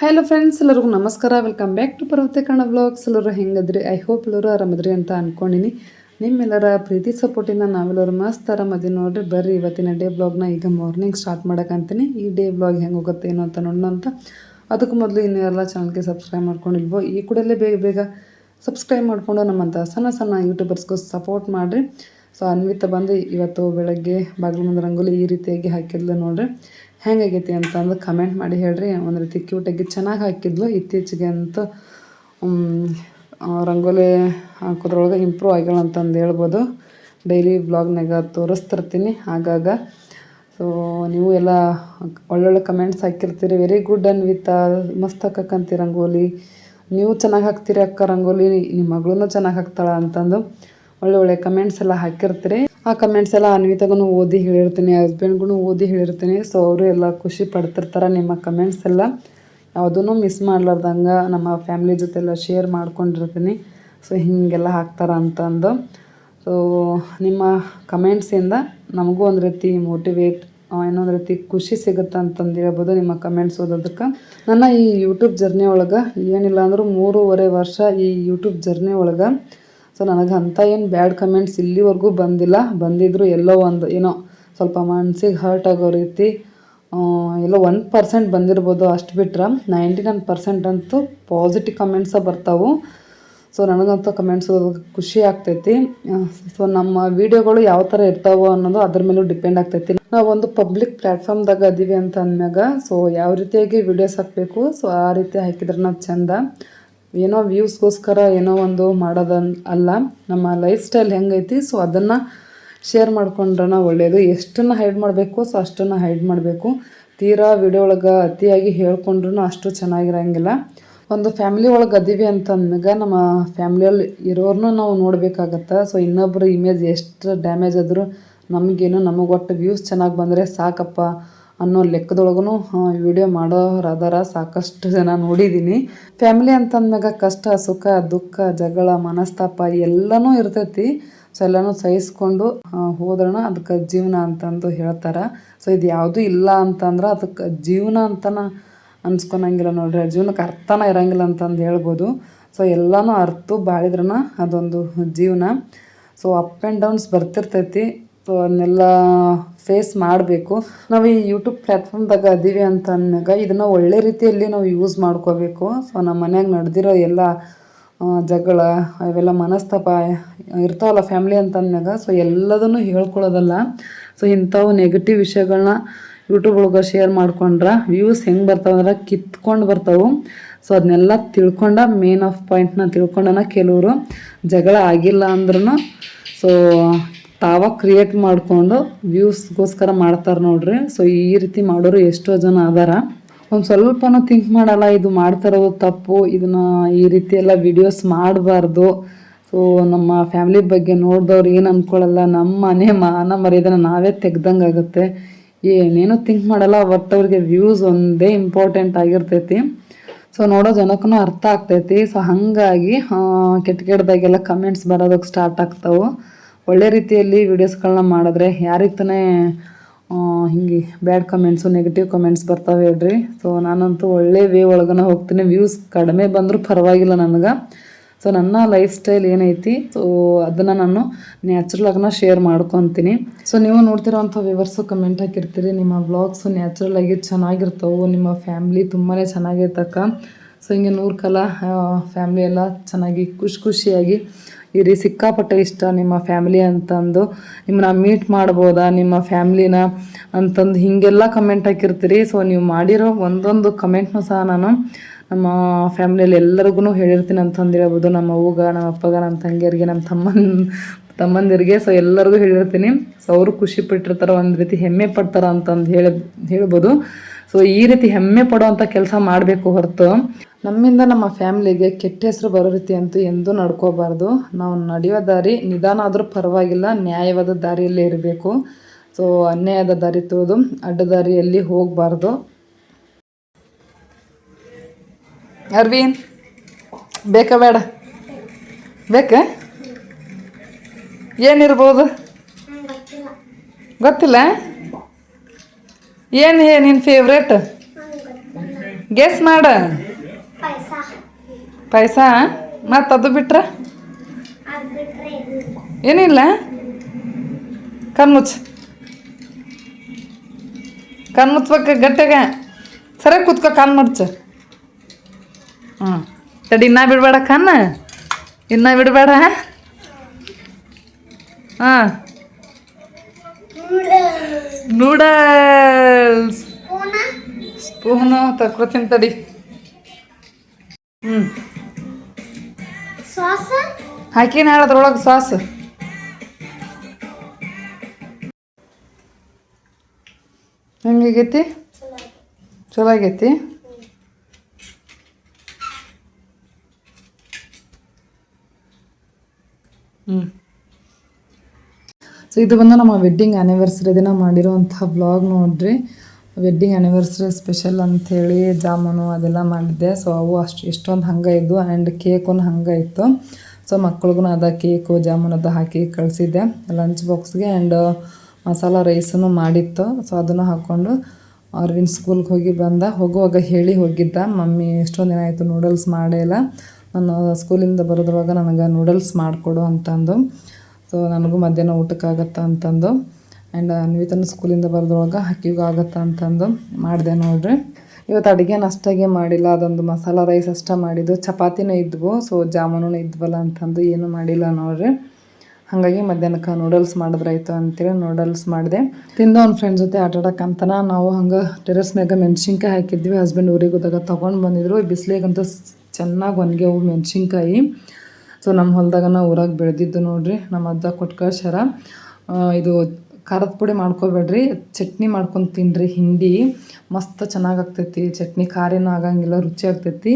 Hello friends ಎಲ್ಲರಿಗೂ ನಮಸ್ಕಾರ. Welcome back to ಪರ್ವತೆ ಕಣ ವ್ಲಾಗ್ಸ್ ಎಲ್ಲರೂ ಹೆಂಗದ್ರಿ? ಐ ಹೋಪ್ ಎಲ್ಲರೂ ಆರಾಮದ್ರಿ ಅಂತ ಅಂದ್ಕೊಂಡಿನಿ ನಿಮ್ಮೆಲ್ಲರ ಪ್ರೀತಿ ಸಪೋರ್ಟಿಂದ ನಾವೆಲ್ಲರೂ ಮಸ್ತ್ ಆರಾಮದಿ ನೋಡ್ರಿ. ಬರ್ರಿ ಇವತ್ತಿನ ಡೇ ಬ್ಲಾಗ್ನ ಈಗ ಮಾರ್ನಿಂಗ್ ಸ್ಟಾರ್ಟ್ ಮಾಡೋಕ್ಕಂತೀನಿ ಈ ಡೇ ಬ್ಲಾಗ್ ಹೆಂಗೆ ಹೋಗುತ್ತೆ, ಏನು ಅಂತ ನೋಡೋಣ ಅಂತ. ಅದಕ್ಕೂ ಮೊದಲು ಇನ್ನೂ ಎಲ್ಲ ಚಾನಲ್ಗೆ ಸಬ್ಸ್ಕ್ರೈಬ್ ಮಾಡ್ಕೊಂಡಿಲ್ವೋ, ಈ ಕೂಡಲೇ ಬೇಗ ಬೇಗ ಸಬ್ಸ್ಕ್ರೈಬ್ ಮಾಡಿಕೊಂಡು ನಮ್ಮಂಥ ಸಣ್ಣ ಸಣ್ಣ ಯೂಟ್ಯೂಬರ್ಸ್ಗೂ ಸಪೋರ್ಟ್ ಮಾಡಿರಿ. ಸೊ ಅನ್ವಿತ ಬಂದು ಇವತ್ತು ಬೆಳಗ್ಗೆ ಬಾಗಿಲು ಮುಂದೆ ರಂಗೋಲಿ ಈ ರೀತಿಯಾಗಿ ಹಾಕಿದ್ಲು ನೋಡ್ರಿ. ಹೆಂಗಾಗೈತಿ ಅಂತ ಅಂದು ಕಮೆಂಟ್ ಮಾಡಿ ಹೇಳ್ರಿ. ಒಂದು ರೀತಿ ಕ್ಯೂಟಾಗಿ ಚೆನ್ನಾಗಿ ಹಾಕಿದ್ಲು. ಇತ್ತೀಚೆಗೆ ಅಂತೂ ರಂಗೋಲಿ ಹಾಕೋದ್ರೊಳಗೆ ಇಂಪ್ರೂವ್ ಆಗ್ಯಾಳ ಅಂತಂದು ಹೇಳ್ಬೋದು. ಡೈಲಿ ಬ್ಲಾಗ್ನಾಗ ತೋರಿಸ್ತಿರ್ತೀನಿ ಆಗಾಗ. ಸೊ ನೀವು ಎಲ್ಲ ಒಳ್ಳೊಳ್ಳೆ ಕಮೆಂಟ್ಸ್ ಹಾಕಿರ್ತೀರಿ. ವೆರಿ ಗುಡ್ ಅನ್ ವಿತ್ ಮಸ್ತ್ ಹಾಕಕ್ಕಂತಿ ರಂಗೋಲಿ. ನೀವು ಚೆನ್ನಾಗಿ ಹಾಕ್ತೀರಿ ಅಕ್ಕ ರಂಗೋಲಿ. ನಿಮ್ಮ ಮಗಳೂ ಚೆನ್ನಾಗಿ ಹಾಕ್ತಾಳ ಅಂತಂದು ಒಳ್ಳೆ ಒಳ್ಳೆ ಕಮೆಂಟ್ಸ್ ಎಲ್ಲ ಹಾಕಿರ್ತೀರಿ. ಆ ಕಮೆಂಟ್ಸ್ ಎಲ್ಲ ಅನ್ವಿತಾಗೂ ಓದಿ ಹೇಳಿರ್ತೀನಿ ಹಸ್ಬೆಂಡ್ಗೂ ಓದಿ ಹೇಳಿರ್ತೀನಿ. ಸೊ ಅವರು ಎಲ್ಲ ಖುಷಿ ಪಡ್ತಿರ್ತಾರೆ ನಿಮ್ಮ ಕಮೆಂಟ್ಸ್ ಎಲ್ಲ. ಯಾವುದೂ ಮಿಸ್ ಮಾಡ್ಲಾರ್ದಂಗೆ ನಮ್ಮ ಫ್ಯಾಮ್ಲಿ ಜೊತೆ ಎಲ್ಲ ಶೇರ್ ಮಾಡ್ಕೊಂಡಿರ್ತೀನಿ. ಸೊ ಹೀಗೆಲ್ಲ ಹಾಕ್ತಾರ ಅಂತಂದು. ಸೊ ನಿಮ್ಮ ಕಮೆಂಟ್ಸಿಂದ ನಮಗೂ ಒಂದು ರೀತಿ ಮೋಟಿವೇಟ್ ಇನ್ನೊಂದು ರೀತಿ ಖುಷಿ ಸಿಗುತ್ತೆ ಅಂತಂದು ಹೇಳ್ಬೋದು ನಿಮ್ಮ ಕಮೆಂಟ್ಸ್ ಓದೋದಕ್ಕೆ. ನನ್ನ ಈ ಯೂಟ್ಯೂಬ್ ಜರ್ನಿ ಒಳಗೆ ಏನಿಲ್ಲ ಅಂದರೂ ಮೂರುವರೆ ವರ್ಷ ಈ ಯೂಟ್ಯೂಬ್ ಜರ್ನಿ ಒಳಗೆ ಸೊ ನನಗೆ ಅಂಥ ಏನು ಬ್ಯಾಡ್ ಕಮೆಂಟ್ಸ್ ಇಲ್ಲಿವರೆಗೂ ಬಂದಿಲ್ಲ. ಬಂದಿದ್ರು ಎಲ್ಲೋ ಒಂದು ಏನೋ ಸ್ವಲ್ಪ ಮನ್ಸಿಗೆ ಹರ್ಟ್ ಆಗೋ ರೀತಿ ಎಲ್ಲೋ ಒನ್ ಪರ್ಸೆಂಟ್ ಬಂದಿರ್ಬೋದು ಅಷ್ಟು ಬಿಟ್ರೆ. ನೈಂಟಿ ನೈನ್ ಪರ್ಸೆಂಟ್ ಅಂತೂ ಪಾಸಿಟಿವ್ ಕಮೆಂಟ್ಸ ಬರ್ತಾವೆ. ಸೊ ನನಗಂತೂ ಕಮೆಂಟ್ಸ್ ಖುಷಿ ಆಗ್ತೈತಿ. ಸೊ ನಮ್ಮ ವಿಡಿಯೋಗಳು ಯಾವ ಥರ ಇರ್ತಾವೋ ಅನ್ನೋದು ಅದ್ರ ಮೇಲೂ ಡಿಪೆಂಡ್ ಆಗ್ತೈತಿ. ನಾವು ಒಂದು ಪಬ್ಲಿಕ್ ಪ್ಲ್ಯಾಟ್ಫಾರ್ಮ್ದಾಗ ಅದೀವಿ ಅಂತ ಅಂದ್ಮ್ಯಾಗ ಸೊ ಯಾವ ರೀತಿಯಾಗಿ ವಿಡಿಯೋಸ್ ಹಾಕಬೇಕು ಸೊ ಆ ರೀತಿ ಹಾಕಿದ್ರೆ ನಾವು ಚಂದ. ಏನೋ ವ್ಯೂಸ್ಗೋಸ್ಕರ ಏನೋ ಒಂದು ಮಾಡೋದನ್ ಅಲ್ಲ, ನಮ್ಮ ಲೈಫ್ ಸ್ಟೈಲ್ ಹೆಂಗೈತಿ ಸೊ ಅದನ್ನು ಶೇರ್ ಮಾಡ್ಕೊಂಡ್ರೆ ಒಳ್ಳೆಯದು ಎಷ್ಟನ್ನು ಹೈಡ್ ಮಾಡಬೇಕು ಸೊ ಅಷ್ಟನ್ನು ಹೈಡ್ ಮಾಡಬೇಕು. ತೀರಾ ವಿಡಿಯೋ ಒಳಗೆ ಅತಿಯಾಗಿ ಹೇಳ್ಕೊಂಡ್ರೂ ಅಷ್ಟು ಚೆನ್ನಾಗಿರೋಂಗಿಲ್ಲ. ಒಂದು ಫ್ಯಾಮಿಲಿ ಒಳಗೆ ಅದೀವಿ ಅಂತ ಅಂದಾಗ ನಮ್ಮ ಫ್ಯಾಮ್ಲಿಯಲ್ಲಿ ಇರೋರ್ನೂ ನಾವು ನೋಡಬೇಕಾಗತ್ತೆ. ಸೊ ಇನ್ನೊಬ್ಬರು ಇಮೇಜ್ ಎಷ್ಟು ಡ್ಯಾಮೇಜ್ ಆದರೂ ನಮಗೇನು ನಮಗೆ ಒಟ್ಟು ವ್ಯೂಸ್ ಚೆನ್ನಾಗಿ ಬಂದರೆ ಸಾಕಪ್ಪ. ಅನ್ನೋ ಲೆಕ್ಕದೊಳಗೂ ವಿಡಿಯೋ ಮಾಡೋರು ಅದಾರ ಸಾಕಷ್ಟು ಜನ ನೋಡಿದ್ದೀನಿ ಫ್ಯಾಮಿಲಿ ಅಂತಂದಾಗ ಕಷ್ಟ, ಸುಖ, ದುಃಖ, ಜಗಳ, ಮನಸ್ತಾಪ ಎಲ್ಲನೂ ಇರ್ತೈತಿ. ಸೊ, ಎಲ್ಲನೂ ಸಹಿಸ್ಕೊಂಡು ಹೋದ್ರಣ ಅದಕ್ಕೆ ಜೀವನ ಅಂತಂದು ಹೇಳ್ತಾರೆ. ಸೊ, ಇದು ಯಾವುದೂ ಇಲ್ಲ ಅಂತಂದ್ರೆ ಅದಕ್ಕೆ ಜೀವನ ಅಂತನ ಅನ್ಸ್ಕೊಳಂಗಿಲ್ಲ ನೋಡ್ರಿ. ಜೀವನಕ್ಕೆ ಅರ್ಥನ ಇರಂಗಿಲ್ಲ ಅಂತಂದು ಹೇಳ್ಬೋದು. ಸೊ, ಎಲ್ಲನೂ ಅರ್ಥ ಬಾಳಿದ್ರನ ಅದೊಂದು ಜೀವನ. ಸೊ ಅಪ್ ಆ್ಯಂಡ್ ಡೌನ್ಸ್ ಬರ್ತಿರ್ತೈತಿ. ಸೊ ಅದನ್ನೆಲ್ಲ ಫೇಸ್ ಮಾಡಬೇಕು. ನಾವು ಈ ಯೂಟ್ಯೂಬ್ ಪ್ಲ್ಯಾಟ್ಫಾರ್ಮ್ದಾಗ ಅದೀವಿ ಅಂತ ಅಂದಾಗ ಇದನ್ನು ಒಳ್ಳೆ ರೀತಿಯಲ್ಲಿ ನಾವು ಯೂಸ್ ಮಾಡ್ಕೋಬೇಕು. ಸೊ ನಮ್ಮ ಮನ್ಯಾಗ ನಡೆದಿರೋ ಎಲ್ಲ ಜಗಳ, ಅವೆಲ್ಲ ಮನಸ್ತಾಪ ಇರ್ತಾವಲ್ಲ ಫ್ಯಾಮ್ಲಿ ಅಂತ ಅಂದಾಗ ಸೊ ಎಲ್ಲದನ್ನು ಹೇಳ್ಕೊಳ್ಳೋದಲ್ಲ. ಸೊ ಇಂಥವು ನೆಗೆಟಿವ್ ವಿಷಯಗಳನ್ನ ಯೂಟ್ಯೂಬ್ ಒಳಗೆ ಶೇರ್ ಮಾಡ್ಕೊಂಡ್ರೆ ವ್ಯೂಸ್ ಹೆಂಗೆ ಬರ್ತಾವಂದ್ರೆ ಕಿತ್ಕೊಂಡು ಬರ್ತಾವೆ. ಸೊ ಅದನ್ನೆಲ್ಲ ತಿಳ್ಕೊಂಡ ಮೇನ್ ಆಫ್ ಪಾಯಿಂಟ್ನ ತಿಳ್ಕೊಂಡನ ಕೆಲವರು ಜಗಳ ಆಗಿಲ್ಲ ಅಂದ್ರೂ ಸೊ ತಾವ ಕ್ರಿಯೇಟ್ ಮಾಡಿಕೊಂಡು ವ್ಯೂಸ್ಗೋಸ್ಕರ ಮಾಡ್ತಾರೆ ನೋಡ್ರಿ. ಸೊ ಈ ರೀತಿ ಮಾಡೋರು ಎಷ್ಟೋ ಜನ ಅದಾರ. ಒಂದು ಸ್ವಲ್ಪನೂ ಥಿಂಕ್ ಮಾಡಲ್ಲ, ಇದು ಮಾಡ್ತಾರೋದು ತಪ್ಪು, ಇದನ್ನ ಈ ರೀತಿ ಎಲ್ಲ ವಿಡಿಯೋಸ್ ಮಾಡಬಾರ್ದು. ಸೊ ನಮ್ಮ ಫ್ಯಾಮಿಲಿ ಬಗ್ಗೆ ನೋಡಿದವ್ರು ಏನು ಅನ್ಕೊಳ್ಳಲ್ಲ ನಮ್ಮ ಮನೆ ಮಾನ ಮರ್ಯಾದನ ನಾವೇ ತೆಗ್ದಂಗೆ ಆಗುತ್ತೆ. ಏನೇನು ಥಿಂಕ್ ಮಾಡಲ್ಲ ಒಟ್ಟು ಅವ್ರಿಗೆ ವ್ಯೂಸ್ ಒಂದೇ ಇಂಪಾರ್ಟೆಂಟ್ ಆಗಿರ್ತೈತಿ. ಸೊ ನೋಡೋ ಜನಕ್ಕೂ ಅರ್ಥ ಆಗ್ತೈತಿ. ಸೊ ಹಾಗಾಗಿ ಕೆಟ್ಟ ಕೆಟ್ಟದಾಗೆಲ್ಲ ಕಮೆಂಟ್ಸ್ ಬರೋದಕ್ಕೆ ಸ್ಟಾರ್ಟ್ ಆಗ್ತಾವೆ. ಒಳ್ಳೆ ರೀತಿಯಲ್ಲಿ ವೀಡಿಯೋಸ್ಗಳನ್ನ ಮಾಡಿದ್ರೆ ಯಾರಿಗೆ ತಾನೇ ಹಿಂಗೆ ಬ್ಯಾಡ್ ಕಮೆಂಟ್ಸು, ನೆಗೆಟಿವ್ ಕಮೆಂಟ್ಸ್ ಬರ್ತಾವೆ ಹೇಳ್ರಿ. ಸೊ ನಾನಂತೂ ಒಳ್ಳೆ ವೇ ಒಳಗನ ಹೋಗ್ತೀನಿ. ವ್ಯೂಸ್ ಕಡಿಮೆ ಬಂದರೂ ಪರವಾಗಿಲ್ಲ ನನಗೆ. ಸೊ ನನ್ನ ಲೈಫ್ ಸ್ಟೈಲ್ ಏನೈತಿ? ಸೊ ಅದನ್ನು ನಾನು ನ್ಯಾಚುರಲ್ ಶೇರ್ ಮಾಡ್ಕೊತೀನಿ. ಸೊ ನೀವು ನೋಡ್ತಿರೋವಂಥ ವ್ಯೂವರ್ಸು ಕಮೆಂಟ್ ಹಾಕಿರ್ತೀರಿ. ನಿಮ್ಮ ವ್ಲಾಗ್ಸು ನ್ಯಾಚುರಲ್ ಆಗಿ ಚೆನ್ನಾಗಿರ್ತವೆ. ನಿಮ್ಮ ಫ್ಯಾಮ್ಲಿ ತುಂಬಾ ಚೆನ್ನಾಗಿರ್ತಕ್ಕ ಸೊ ಹಿಂಗೆ ನೂರು ಕಾಲ ಫ್ಯಾಮ್ಲಿ ಎಲ್ಲ ಚೆನ್ನಾಗಿ ಖುಷಿ ಖುಷಿಯಾಗಿ ಇರಿ, ಸಿಕ್ಕಾಪಟ್ಟೆ ಇಷ್ಟ ನಿಮ್ಮ ಫ್ಯಾಮಿಲಿ ಅಂತಂದು. ನಿಮ್ಮನ್ನ ಮೀಟ್ ಮಾಡ್ಬೋದಾ, ನಿಮ್ಮ ಫ್ಯಾಮ್ಲಿನ ಅಂತಂದು ಹೀಗೆಲ್ಲ ಕಮೆಂಟ್ ಹಾಕಿರ್ತೀರಿ. ಸೊ ನೀವು ಮಾಡಿರೋ ಒಂದೊಂದು ಕಮೆಂಟ್ನು ಸಹ ನಾನು ನಮ್ಮ ಫ್ಯಾಮಿಲಿಯಲ್ಲಿ ಎಲ್ಲರಿಗೂ ಹೇಳಿರ್ತೀನಿ ಅಂತಂದು ಹೇಳ್ಬೋದು. ನಮ್ಮ ಅವ್ವಗ, ನಮ್ಮ ಅಪ್ಪಗ, ನಮ್ಮ ತಂಗಿಯರಿಗೆ, ನಮ್ಮ ತಮ್ಮನ, ತಮ್ಮಂದಿರಿಗೆ. ಸೊ ಎಲ್ಲರಿಗೂ ಹೇಳಿರ್ತೀನಿ. ಸೊ ಅವರು ಖುಷಿ ಪಟ್ಟಿರ್ತಾರೆ, ಒಂದು ರೀತಿ ಹೆಮ್ಮೆ ಪಡ್ತಾರೆ ಅಂತಂದು ಹೇಳಿ, ಹೇಳ್ಬೋದು. ಸೊ ಈ ರೀತಿ ಹೆಮ್ಮೆ ಪಡುವಂಥ ಕೆಲಸ ಮಾಡಬೇಕು ಹೊರತು ನಮ್ಮಿಂದ ನಮ್ಮ ಫ್ಯಾಮಿಲಿಗೆ ಕೆಟ್ಟ ಹೆಸರು ಬರೋ ರೀತಿ ಅಂತೂ ಎಂದೂ ನಡ್ಕೋಬಾರ್ದು. ನಾವು ನಡೆಯೋ ದಾರಿ ನಿಧಾನ ಆದರೂ ಪರವಾಗಿಲ್ಲ, ನ್ಯಾಯವಾದ ದಾರಿಯಲ್ಲೇ ಇರಬೇಕು. ಸೊ ಅನ್ಯಾಯದ ದಾರಿ ತೋದು ಅಡ್ಡ ದಾರಿಯಲ್ಲಿ ಹೋಗಬಾರ್ದು. ಅರ್ವಿನ್, ಬೇಕಾ ಬೇಡ? ಬೇಕಾ? ಏನಿರ್ಬೋದು? ಗೊತ್ತಿಲ್ಲ. ಏನು ಹೇ ನಿನ್ನ ಫೇವ್ರೇಟ್ ಗೆಸ್ ಮಾಡ. ಪಾಯಸ ಮತ್ತು ಅದು ಬಿಟ್ರೆ? ಏನಿಲ್ಲ. ಕಣ್ಮುಚ್ಚ ಕಣ್ಮುಚ್ಬೇಕು ಗಟ್ಟಿಗ. ಸರಿ ಕೂತ್ಕೊ ಕಾನ್ ಮುಚ್ಚ. ಹ್ಞೂ ತಡಿ ಇನ್ನ ಬಿಡಬೇಡ ಕಣ್ಣು. ಇನ್ನೂ ಬಿಡಬೇಡ. ಹಾಂ? ನೂಡಲ್ಸ್ ಪೂನ ಸ್ಪೂನು ತಕ್ಕೊತೀನಿ ತಡಿ. ಹ್ಞೂ ಸಾಸ ಹಾಕಿನ ಹೇಳದ್ರೊಳಗೆ ಸಾಸ್ ಹೆಂಗಾಗೈತಿ? ಚಲೋ ಆಗೈತಿ ಹ್ಞೂ ಸೊ ಇದು ಬಂದು ನಮ್ಮ ವೆಡ್ಡಿಂಗ್ ಆ್ಯನಿವರ್ಸರಿ ದಿನ ಮಾಡಿರೋವಂಥ ಬ್ಲಾಗ್ ನೋಡ್ರಿ. ವೆಡ್ಡಿಂಗ್ ಆ್ಯನಿವರ್ಸರಿ ಸ್ಪೆಷಲ್ ಅಂಥೇಳಿ ಜಾಮೂನು ಅದೆಲ್ಲ ಮಾಡಿದ್ದೆ. ಸೊ ಅವು ಅಷ್ಟು, ಎಷ್ಟೊಂದು ಹಂಗೆ ಇದ್ದು ಆ್ಯಂಡ್ ಕೇಕು ಹಂಗೆ ಇತ್ತು. ಸೊ ಮಕ್ಳಿಗೂ ಅದ ಕೇಕು ಜಾಮೂನು ಅದು ಹಾಕಿ ಕಳಿಸಿದ್ದೆ. ಲಂಚ್ ಬಾಕ್ಸ್ಗೆ ಆ್ಯಂಡ್ ಮಸಾಲ ರೈಸನ್ನು ಮಾಡಿತ್ತು. ಸೊ ಅದನ್ನು ಹಾಕ್ಕೊಂಡು ಅರವಿಂದ್ ಸ್ಕೂಲ್ಗೆ ಹೋಗಿ ಬಂದ. ಹೋಗುವಾಗ ಹೇಳಿ ಹೋಗಿದ್ದ. ಮಮ್ಮಿ ಎಷ್ಟೊಂದು ದಿನ ಆಯಿತು ನೂಡಲ್ಸ್ ಮಾಡೇ ಇಲ್ಲ. ನಾನು ಸ್ಕೂಲಿಂದ ಬರೋದ್ರೊಳಗೆ ನನಗೆ ನೂಡಲ್ಸ್ ಮಾಡಿಕೊಡು ಅಂತಂದು. ಸೊ ನನಗೂ ಮಧ್ಯಾಹ್ನ ಊಟಕ್ಕಾಗತ್ತಾ ಅಂತಂದು. ಆ್ಯಂಡ್ ಅನ್ವಿತನ ಸ್ಕೂಲಿಂದ ಬರೋದ್ರೊಳಗೆ ಹಕ್ಕಿಗೂ ಆಗತ್ತಾ ಅಂತಂದು ಮಾಡಿದೆ ನೋಡ್ರಿ. ಇವತ್ತು ಅಡುಗೆ ಅಷ್ಟಾಗೆ ಮಾಡಿಲ್ಲ. ಅದೊಂದು ಮಸಾಲ ರೈಸ್ ಅಷ್ಟೇ ಮಾಡಿದ್ದು. ಚಪಾತಿನೂ ಇದ್ವು. ಸೊ ಜಾಮೂನು ಇದ್ವಲ್ಲ ಅಂತಂದು ಏನೂ ಮಾಡಿಲ್ಲ ನೋಡ್ರಿ. ಹಾಗಾಗಿ ಮಧ್ಯಾಹ್ನಕ್ಕೆ ನೂಡಲ್ಸ್ ಮಾಡಿದ್ರಾಯ್ತು ಅಂತೇಳಿ ನೂಡಲ್ಸ್ ಮಾಡಿದೆ. ತಿಂದು ಅವ್ನ ಫ್ರೆಂಡ್ ಜೊತೆ ಆಟ ಆಡಕ್ಕಂತನ ನಾವು ಹಂಗೆ ಟೆರೆಸ್ ಮ್ಯಾಗ ಮೆಣಸಿನ್ಕಾಯಿ ಹಾಕಿದ್ವಿ. ಹಸ್ಬೆಂಡ್ ಊರಿಗೆ ಹೋದಾಗ ತೊಗೊಂಡು ಬಂದಿದ್ರು. ಬಿಸಿಲಿಗಂತೂ ಚೆನ್ನಾಗಿ ಒಣಗ್ಯವು ಮೆಣಸಿನ್ಕಾಯಿ. ಸೊ ನಮ್ಮ ಹೊಲದಾಗ ನಾವು ಊರಾಗ ಬೆಳೆದಿದ್ದು ನೋಡ್ರಿ ನಮ್ಮ ಅಜ್ಜ ಕೊಟ್ಟು ಕಳ್ಸ್ಯಾರ ಇದು ಖಾರದ ಪುಡಿ ಮಾಡ್ಕೋಬೇಡ್ರಿ, ಚಟ್ನಿ ಮಾಡ್ಕೊಂಡು ತಿನ್ನಿರಿ ಹಿಂಡಿ ಮಸ್ತ್ ಚೆನ್ನಾಗಿ ಆಗ್ತೈತಿ, ಚಟ್ನಿ ಖಾರೇನೂ ಆಗಂಗಿಲ್ಲ, ರುಚಿ ಆಗ್ತೈತಿ.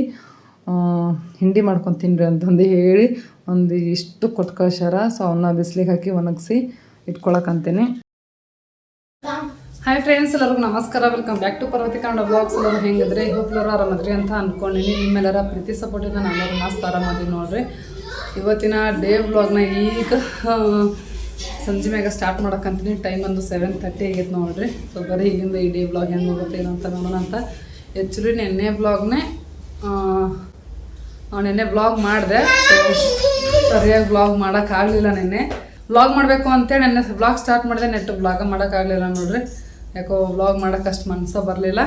ಹಿಂಡಿ ಮಾಡ್ಕೊಂಡು ತಿನ್ನಿರಿ ಅಂತಂದು ಹೇಳಿ ಒಂದು ಇಷ್ಟು ಕೊಟ್ಟು ಕಳ್ಸ್ಯಾರ ಸೊ ಅವನ್ನ ಬಿಸಿಲಿಗೆ ಹಾಕಿ ಒಣಗಿಸಿ ಇಟ್ಕೊಳಕಂತೀನಿ ಹಾಯ್ ಫ್ರೆಂಡ್ಸ್ ಎಲ್ಲರಿಗೂ ನಮಸ್ಕಾರ. Welcome back to Parvathi Kannada blogs ಎಲ್ಲರೂ ಹೆಂಗಿದ್ರೆ? ಹೋಪ್ ಎಲ್ಲರೂ ಆರಾಮದ್ರಿ ಅಂತ ಅಂದ್ಕೊಂಡಿನಿ ನಿಮ್ಮೆಲ್ಲರ ಪ್ರೀತಿ ಸಪೋರ್ಟಿಂದ ನಾನು ಮಸ್ತ್ ಆರಾಮದೀವಿ ನೋಡ್ರಿ. ಇವತ್ತಿನ ಡೇ ವ್ಲಾಗ್ನ ಈಗ ಸಂಜೆ ಮ್ಯಾಗ ಸ್ಟಾರ್ಟ್ ಮಾಡೋಕ್ಕಂತೀನಿ. ಟೈಮ್ ಒಂದು ಸೆವೆನ್ ತರ್ಟಿ ಆಗೈತೆ ನೋಡ್ರಿ. ಸೊ ಬರೀ ಈಗಿಂದ ಈ ಡೇ ವ್ಲಾಗ್ ಹೆಂಗೆ ಹೋಗುತ್ತೆ ಏನಂತ ಅಂತ ನೋಡೋಣ ಅಂತ. ಆ್ಯಕ್ಚುಲಿ ನೆನ್ನೆ ವ್ಲಾಗ್ನೇ ನೆನ್ನೆ ಬ್ಲಾಗ್ ಮಾಡಿದೆ. ಸರಿಯಾಗಿ ಬ್ಲಾಗ್ ಮಾಡೋಕ್ಕಾಗಲಿಲ್ಲ ನೆನ್ನೆ. ಬ್ಲಾಗ್ ಮಾಡಬೇಕು ಅಂತೇಳಿ ನೆನ್ನೆ ಬ್ಲಾಗ್ ಸ್ಟಾರ್ಟ್ ಮಾಡಿದೆ. ನೆಟ್ ಬ್ಲಾಗ ಮಾಡೋಕ್ಕಾಗಲಿಲ್ಲ ನೋಡ್ರಿ. ಯಾಕೋ ಬ್ಲಾಗ್ ಮಾಡೋಕ್ಕಷ್ಟು ಮನಸ್ಸ ಬರಲಿಲ್ಲ.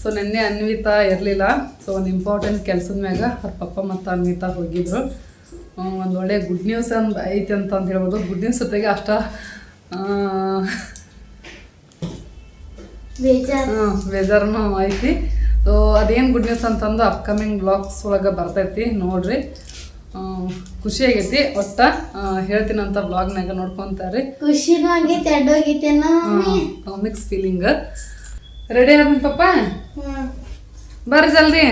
ಸೊ ನಿನ್ನೆ ಅನ್ವಿತಾ ಇರಲಿಲ್ಲ. ಸೊ ಒಂದು ಇಂಪಾರ್ಟೆಂಟ್ ಕೆಲಸದ ಮ್ಯಾಗ ಅವ್ರ ಪಪ್ಪ ಮತ್ತು ಅನ್ವಿತಾ ಹೋಗಿದ್ರು. ಒಂದು ಒಳ್ಳೆ ಗುಡ್ ನ್ಯೂಸ್ ಅಂತ ಐತಿ ಅಂತ ಅಂತ ಹೇಳ್ಬೋದು. ಗುಡ್ ನ್ಯೂಸ್ ಜೊತೆಗೆ ಅಷ್ಟ ಬೇಜಾರನು ಐತಿ. ಸೊ ಅದೇನು ಗುಡ್ ನ್ಯೂಸ್ ಅಂತಂದು ಅಪ್ಕಮಿಂಗ್ ಬ್ಲಾಗ್ಸ್ ಒಳಗೆ ಬರ್ತೈತಿ ನೋಡ್ರಿ. ಖುಷಿಯಾಗೈತಿ ಖುಷಿ ಆಗೈತಿ. ಒಟ್ಟ ಹೇಳ್ತೀನಂತ ಬ್ಲಾಗ್ನಾಗ ನೋಡ್ಕೊಂತಾರೆ. ಖುಷಿನೂ ಆಗೈತೆ ಮಿಕ್ಸ್ ಫೀಲಿಂಗ್ ರೆಡಿ ಆದ ಪಪ್ಪ? ಬರ್ರಿ ಜಲ್ದಿ.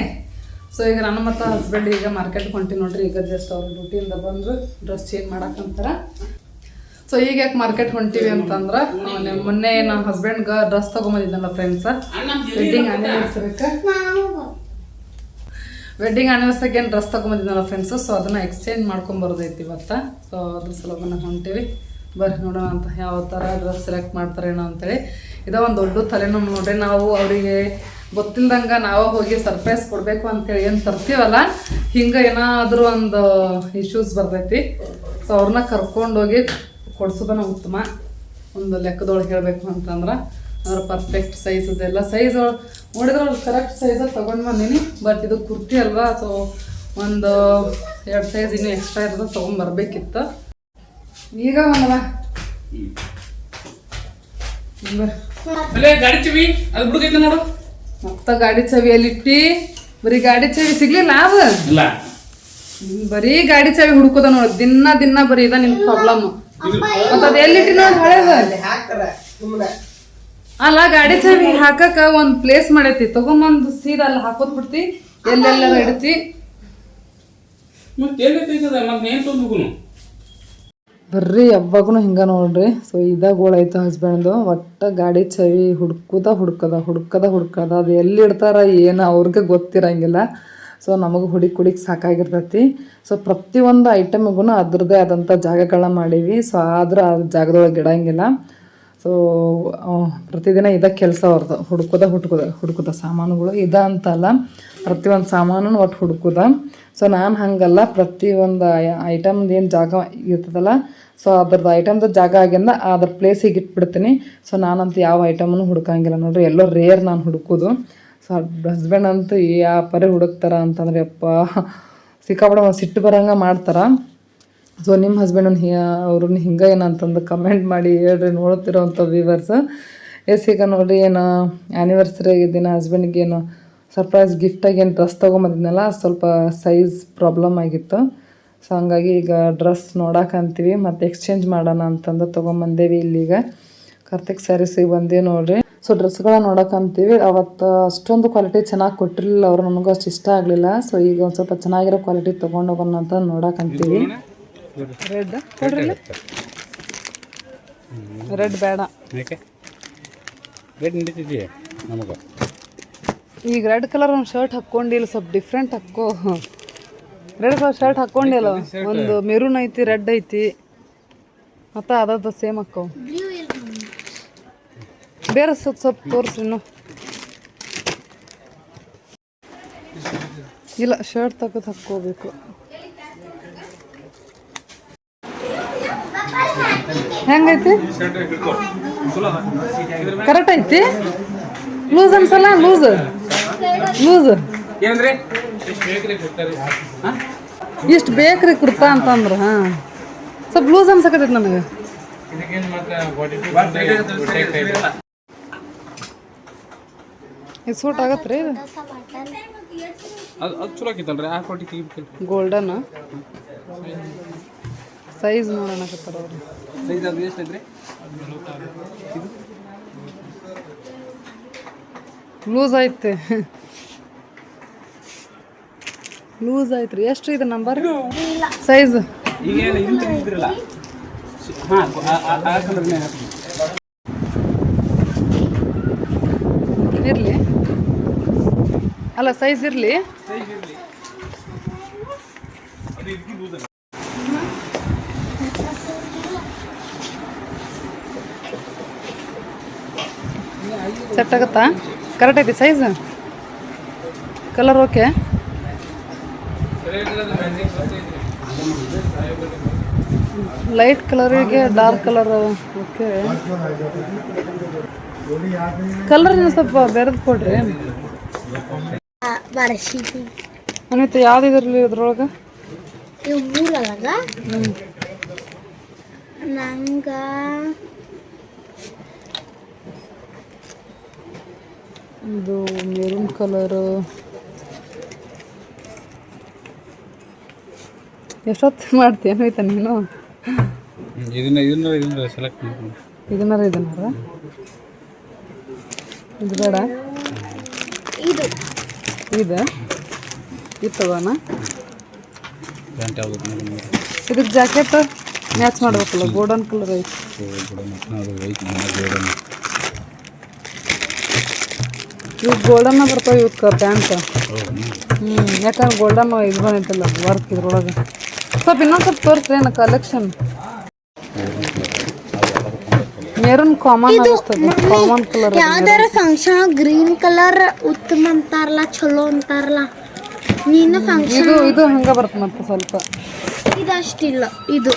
ಸೊ ಈಗ ನನ್ನ ಮತ್ತು ಹಸ್ಬೆಂಡ್ ಈಗ ಮಾರ್ಕೆಟ್ಗೆ ಹೊಂಟಿ ನೋಡ್ರಿ ಈಗ ಜಸ್ಟ್ ಅವ್ರ ಡ್ಯೂಟಿಯಿಂದ ಬಂದ್ರು ಡ್ರೆಸ್ ಚೇಂಜ್ ಮಾಡಕ್ಕಂತಾರ ಸೊ ಈಗ ಯಾಕೆ ಮಾರ್ಕೆಟ್ ಹೊಂಟೀವಿ ಅಂತಂದ್ರೆ ಮೊನ್ನೆ ಮೊನ್ನೆ ನಮ್ಮ ಹಸ್ಬೆಂಡ್ಗೆ ಡ್ರೆಸ್ ತೊಗೊಂಬಂದಿದ್ದಲ್ಲ ಫ್ರೆಂಡ್ಸ ವೆಡ್ಡಿಂಗ್ ಆನಿವರ್ಸರಿಗೆ ನಾನು ವೆಡ್ಡಿಂಗ್ ಆನಿವರ್ಸರಿಗೆ ಏನು ಡ್ರೆಸ್ ತೊಗೊಂಬಂದಿದ್ದಲ್ಲ ಫ್ರೆಂಡ್ಸು ಸೊ ಅದನ್ನು ಎಕ್ಸ್ಚೇಂಜ್ ಮಾಡ್ಕೊಂಬರೋದೈತಿ ಇವತ್ತು. ಸೊ ಅದ್ರ ಸಲುವಾಗಿ ನಾವು ಹೊಂಟೀವಿ. ಬರ್ರಿ ನೋಡೋಣ ಅಂತ ಯಾವ ಥರ ಡ್ರೆಸ್ ಸೆಲೆಕ್ಟ್ ಮಾಡ್ತಾರೇನೋ ಅಂತೇಳಿ. ಇದೋ ಒಂದು ದೊಡ್ಡ ತಲೆನೋವು ನೋಡ್ರಿ. ನಾವು ಅವರಿಗೆ ಗೊತ್ತಿಲ್ದಂಗೆ ನಾವು ಹೋಗಿ ಸರ್ಪ್ರೈಸ್ ಕೊಡಬೇಕು ಅಂತೇಳಿ ಏನು ತರ್ತೀವಲ್ಲ? ಹಿಂಗೆ ಏನಾದರೂ ಒಂದು ಇಶ್ಯೂಸ್ ಬರ್ತೈತಿ. ಸೊ ಅವ್ರನ್ನ ಕರ್ಕೊಂಡೋಗಿ ಕೊಡ್ಸೋದನ್ನ ಉತ್ತಮ. ಒಂದು ಲೆಕ್ಕದೊಳಗೆ ಹೇಳಬೇಕು ಅಂತಂದ್ರೆ ಅವ್ರ ಪರ್ಫೆಕ್ಟ್ ಸೈಜ್ ಇದೆಲ್ಲ ಸೈಜ್ ನೋಡಿದ್ರೆ ಅವ್ರು ಕರೆಕ್ಟ್ ಸೈಜಲ್ಲಿ ತೊಗೊಂಡು ಬಂದೀನಿ. ಬಟ್ ಇದು ಕುರ್ತಿ ಅಲ್ವಾ? ಸೊ ಒಂದು ಎರಡು ಸೈಜ್ ಇನ್ನೂ ಎಕ್ಸ್ಟ್ರಾ ಇರೋದು ತೊಗೊಂಬರ್ಬೇಕಿತ್ತು ಈಗ ಒಂದವ. ಅಲ್ಲೇ ಗಾಡಿ ಚವಿ ಅದು ಬಿಡುಗೈತೆ ನೋಡು. ಮತ್ತ ಗಾಡಿ ಚವಿಯಲ್ಲಿಟ್ಟಿ ಬರೀ ಗಾಡಿ ಚವಿ ಸಿಗ್ಲಿಲ್ಲ ಅವ ಇಲ್ಲ. ಬರೀ ಗಾಡಿ ಚಾವಿ ಹುಡುಕೋದ ನೋಡ್ ದಿನ ದಿನ ಬರೀ ಇದ ನಿನ್ ಪ್ರಾಬ್ಲಮ್ ಮತ್ತ ಅದ ಎಲ್ಲಿಟ್ಟಿ ನೋಡ್ ಹಳೇದ? ಅಲ್ಲ ಗಾಡಿ ಚಾವಿ ಹಾಕಕ ಒಂದ್ ಪ್ಲೇಸ್ ಮಾಡೈತಿ. ತಗೊಂಬಂದು ಸೀದಾ ಅಲ್ಲಿ ಹಾಕೋದ್ ಬಿಡ್ತಿ ಎಲ್ಲೆಲ್ಲ ಇಡ್ತಿ ಮತ್ತೆ ಎಲ್ಲಿ ತೆಗ್ದದ ಮತ್ತೆ ಏನ್ ತೊಂದ್ಬೇಕು ಬರ್ರಿ ಯಾವಾಗೂ ಹಿಂಗ ನೋಡ್ರಿ. ಸೊ ಇದಾಗ ಐತೆ ಹಸ್ಬೆಂಡ್ದು ಒಟ್ಟು ಗಾಡಿ ಚವಿ ಹುಡ್ಕೋದ ಹುಡ್ಕದ ಹುಡ್ಕದ ಹುಡ್ಕದ. ಅದು ಎಲ್ಲಿ ಇಡ್ತಾರ, ಏನು ಅವ್ರಿಗೆ ಗೊತ್ತಿರಂಗಿಲ್ಲ. ಸೊ ನಮಗೆ ಹುಡಿ ಕುಡಿಕ್ ಸಾಕಾಗಿರ್ತೈತಿ. ಸೊ ಪ್ರತಿಯೊಂದು ಐಟಮ್ಗೂ ಅದ್ರದ್ದೇ ಆದಂಥ ಜಾಗಗಳನ್ನ ಮಾಡೀವಿ. ಸೊ ಆದ್ರೆ ಆ ಜಾಗದೊಳಗೆ ಇಡಂಗಿಲ್ಲ. ಸೊ ಪ್ರತಿದಿನ ಇದ ಕೆಲಸ ಅವ್ರದ್ದು ಹುಡ್ಕೋದ ಹುಡ್ಕೋದ ಹುಡ್ಕೋದ ಸಾಮಾನುಗಳು ಇದ ಅಂತಲ್ಲ. ಪ್ರತಿಯೊಂದು ಸಾಮಾನು ಒಟ್ಟು ಹುಡುಕುದ. ಸೊ ನಾನು ಹಂಗಲ್ಲ. ಪ್ರತಿಯೊಂದು ಐಟಮ್ದು ಏನು ಜಾಗ ಇರ್ತದಲ್ಲ ಸೊ ಅದ್ರದ್ದು ಐಟಮ್ದು ಜಾಗ ಆಗಿಂದ ಅದ್ರ ಪ್ಲೇಸಿಗೆ ಇಟ್ಬಿಡ್ತೀನಿ. ಸೊ ನಾನಂತೂ ಯಾವ ಐಟಮನ್ನು ಹುಡುಕಂಗಿಲ್ಲ ನೋಡ್ರಿ. ಎಲ್ಲೋ ರೇರ್ ನಾನು ಹುಡುಕೋದು. ಸೊ ಹಸ್ಬೆಂಡ್ ಅಂತೂ ಯಾವ ಪರಿ ಹುಡುಕ್ತಾರ ಅಂತಂದ್ರೆ ಅಪ್ಪ ಸಿಕ್ಕಾಪಡ ಒಂದು ಸಿಟ್ಟು ಬರಂಗ ಮಾಡ್ತಾರ. ಸೊ ನಿಮ್ಮ ಹಸ್ಬೆಂಡನ್ನು ಹಿ ಅವ್ರನ್ನ ಹಿಂಗೆ ಏನಂತಂದು ಕಮೆಂಟ್ ಮಾಡಿ ಹೇಳ್ರಿ, ನೋಡ್ತಿರೋಂಥ ವ್ಯೂವರ್ಸ್ ಎಸ್, ಈಗ ನೋಡ್ರಿ, ಏನು ಆ್ಯನಿವರ್ಸರಿ ದಿನ ಹಸ್ಬೆಂಡ್ಗೆ ಏನು ಸರ್ಪ್ರೈಸ್ ಗಿಫ್ಟಾಗಿ ಏನು ಡ್ರೆಸ್ ತೊಗೊಂಬಂದಿದ್ನಲ್ಲ ಸ್ವಲ್ಪ ಸೈಜ್ ಪ್ರಾಬ್ಲಮ್ ಆಗಿತ್ತು. ಸೊ ಹಂಗಾಗಿ ಈಗ ಡ್ರೆಸ್ ನೋಡಕ್ಕಂತೀವಿ ಮತ್ತು ಎಕ್ಸ್ಚೇಂಜ್ ಮಾಡೋಣ ಅಂತಂದು ತೊಗೊಂಬಂದೇವಿ ಇಲ್ಲಿಗ. ಕಾರ್ತಿಕ್ ಸ್ಯಾರೀಸಿಗೆ ಬಂದೀವಿ ನೋಡ್ರಿ. ಸೊ ಡ್ರೆಸ್ಗಳ ನೋಡಕ್ಕಂತೀವಿ ಅವತ್ತು ಅಷ್ಟೊಂದು ಕ್ವಾಲಿಟಿ ಚೆನ್ನಾಗಿ ಕೊಟ್ಟಿರಲಿಲ್ಲ ಅವರು ನನಗೂ ಅಷ್ಟು ಇಷ್ಟ ಆಗಲಿಲ್ಲ. ಸೊ ಈಗ ಒಂದು ಸ್ವಲ್ಪ ಚೆನ್ನಾಗಿರೋ ಕ್ವಾಲಿಟಿ ತೊಗೊಂಡೋಗೋಣ ಅಂತ ನೋಡಕ್ಕಂತೀವಿ ರೆಡ್ ಕೊಡ್ರಿ. ರೆಡ್ ಬೇಡ. ನಡೀತಿದೆಯೇ ನಮಗೆ? ಈಗ ರೆಡ್ ಕಲರ್ ಒಂದು ಶರ್ಟ್ ಹಾಕ್ಕೊಂಡಿಲ್ಲ ಸ್ವಲ್ಪ ಡಿಫ್ರೆಂಟ್ ಹಾಕೋ. ರೆಡ್ ಕಲರ್ ಶರ್ಟ್ ಹಾಕ್ಕೊಂಡಿಲ್ಲ. ಒಂದು ಮೆರೂನ್ ಐತಿ ರೆಡ್ ಐತಿ. ಮತ್ತು ಅದ ಸೇಮ್ ಹಾಕೋ. ಬೇರೆ ಸ್ವಲ್ಪ ಸ್ವಲ್ಪ ತೋರಿಸಿ ಇನ್ನು. ಇಲ್ಲ ಶರ್ಟ್ ತೆಗೆದು ಹಾಕ್ಕೋಬೇಕು. ಹೆಂಗೈತಿ? ಕರೆಕ್ಟ್ ಐತಿ? ಲೂಸ್ ಅನ್ಸಲ್ಲ ಲೂಸ್ ಲೂಸ್. ಏನಂದ್ರೆ? ಇಷ್ಟು ಬೇಕ್ರಿ ಕುರ್ತಾ ಅಂತಂದ್ರೆ ಹಾಂ. ಸ್ವಲ್ಪ ಲೂಸ್ ಅನ್ಸಕತ್ತೈತಿ ನನಗೆ ಇದು ಸೂಟ್ ಆಗತ್ತೆ ರೀ ಅದು ಅದು ಚಲೋ ಆಕಿತ್ತಲ್ರಿ ಆ ಕ್ವಾಲಿಟಿ ತೆಗಿಬೇಕಲ್ಲ ಗೋಲ್ಡನ್ ಸೈಜ್ ನೋಡೋಣ ಅವ್ರು. ಸೈಜ್ ಅದು ಎಷ್ಟು ಐತ್ರಿ? ಲೂಸ್ ಐತೆ. ಲೂಸ್ ಐತ್ರಿ ಎಷ್ಟು ಇದು ನಂಬರ್ ಸೈಜ್ ಇರಲಿ. ಅಲ್ಲ ಸೈಜ್ ಇರಲಿ. ಸೆಟ್ ಆಗುತ್ತಾ? ಕರೆಕ್ಟ್ ಐತಿ ಸೈಜ್ ಕಲರ್ ಓಕೆ ಲೈಟ್ ಕಲರಿಗೆ ಡಾರ್ಕ್ ಕಲರ್ ಓಕೆ ಕಲರ್ ಸ್ವಲ್ಪ ಬೇರೆದು ಕೊಡ್ರಿ. ಅನಿತ ಯಾವ್ದು ಇದ್ರಲ್ಲಿ ಇದ್ರೊಳಗೆ? ನಂಗ ಇದು ಮೆರೂನ್ ಕಲರು ಎಷ್ಟೊತ್ತು ಮಾಡ್ತೀಯ? ಆಯ್ತಾ ನೀನು? ಇದನ್ನ ಇದನ್ನ ಇದನ್ನ ಸೆಲೆಕ್ಟ್ ಮಾಡ್ಕೊಂಡು ಇದನ್ನಾರ ಇದನ್ನಾರ? ಇದು ಬೇಡ. ಇದು. ಇದು? ಇದು ತಗೋಣ. ಪ್ಯಾಂಟ್ ಯಾವುದು ಇದಕ್ಕೆ ಜಾಕೆಟ್ ಮ್ಯಾಚ್ ಮಾಡ್ಬೇಕಲ್ಲ ಗೋಲ್ಡನ್ ಕಲರ್ ಐತಿ. ಗೋಲ್ಡನ್ ಇವು ಗೋಲ್ಡನ್ನ ಬರ್ತಾವೆ ಇವಕ್ಕೆ ಪ್ಯಾಂಟ್ ಹ್ಞೂ ಯಾಕಂದ್ರೆ ಗೋಲ್ಡನ್ ಇದು ಬಂದೈತಲ್ಲ ವರ್ಕ್ ಇದ್ರೊಳಗೆ. ಸ್ವಲ್ಪ ಇನ್ನೊಂದು ಸ್ವಲ್ಪ ತೋರಿಸ್ರಿ ಏನ ಕಲೆಕ್ಷನ್ ಮೆರೂನ್ ಕಾಮನ್ ಆಗಿರ್ತದೆ ಕಾಮನ್ ಕಲರ್ ಯಾವ್ದಾರ ಫಂಕ್ಷನ್ ಗ್ರೀನ್ ಕಲರ್ ಉತ್ತಮ ಅಂತಾರಲ್ಲ ಚಲೋ ಅಂತಾರಲ್ಲ ನೀನು ಫಂಕ್ಷನ್ ಇದು ಇದು ಹಂಗ ಬರುತ್ತೆ ಮತ್ತೆ ಸ್ವಲ್ಪ. ಇದು. ಅಷ್ಟಿಲ್ಲ ಇದು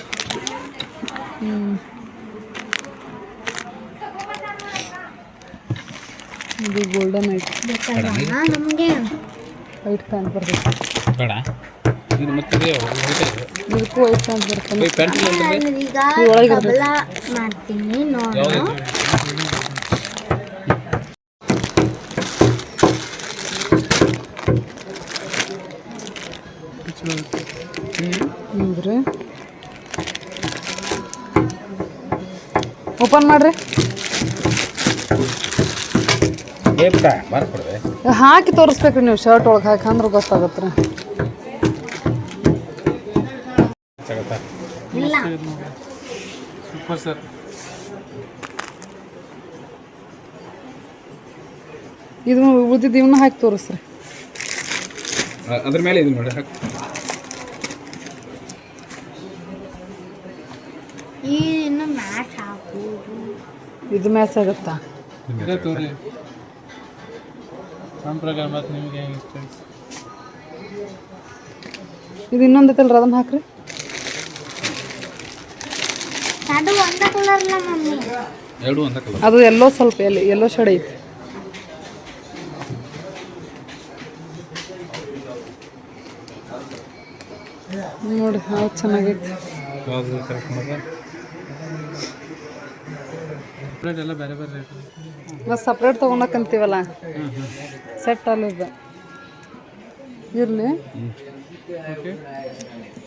ಇದು ಗೋಲ್ಡನ್ ಐಟ್ ಬೇಕಾ ನಮಗೆ. ವೈಟ್ ಪ್ಯಾಂಟ್ ಬರ್ಬೇಕು. ಬೇಡ. ಇದು ಮತ್ತೆ. ಇದಕ್ಕೂ ವೈಟ್ ಬರ್ತದೆ ಈ ಮಾಡ್ತೀನಿ ನೋಡು. ಓಪನ್ ಮಾಡ್ರಿ. ಹಾಕಿ ತೋರಿಸ್ಬೇಕ್ರಿ ನೀವು ಶರ್ಟ್ ಒಳಗೆ ಹಾಕಿ ಅಂದ್ರೆ ಗೊತ್ತಾಗತ್ತೆ ರೀ. ಇಲ್ಲ. ಸೂಪರ್ ಸರ್ ಇದು ಉಳಿದಿದ್ದು ಇವನ್ನ ಹಾಕಿ ತೋರಿಸ್ರಿ. ಅದ್ರ ಮೇಲೆ ಇದು ನೋಡಿ ಹಾಕಿ. ಈ ಇನ್ನು ಮ್ಯಾಚ್ ಹಾಕುವುದು ಇದು ಮ್ಯಾಚ್ ಆಗುತ್ತಾ? ಇದೇ ತೋರಿ. ನಮ್ಮ ಪ್ರಕಾರ ಮತ್ತೆ ನಿಮಗೆ ಹೆಂಗೆ ಇಷ್ಟ ಇದು ಇನ್ನೊಂದೈತಲ್ರಿ ಅದನ್ನ ಹಾಕ್ರಿ ಅದು ಒಂದ ಕಲರ್ನ ಮಮ್ಮಿ ಎರಡು ಒಂದ ಕಲರ್ ಅದು ಎಲ್ಲೋ ಸ್ವಲ್ಪ ಎಲ್ಲಿ ಎಲ್ಲೋ ಶೇಡ್ ಐತಿ. ನೋಡಿ ಹಾವು ಚೆನ್ನಾಗೈತಿ. ಸಪ್ರೇಟ್ ತಗೊಂಡಕ್ ಅಂತೀವಲ್ಲ? ಮತ್ತು ಸಪ್ರೇಟ್ ಸೆಟ್ ಅಲ್ಲಿದ್ದ ಇರಲಿ.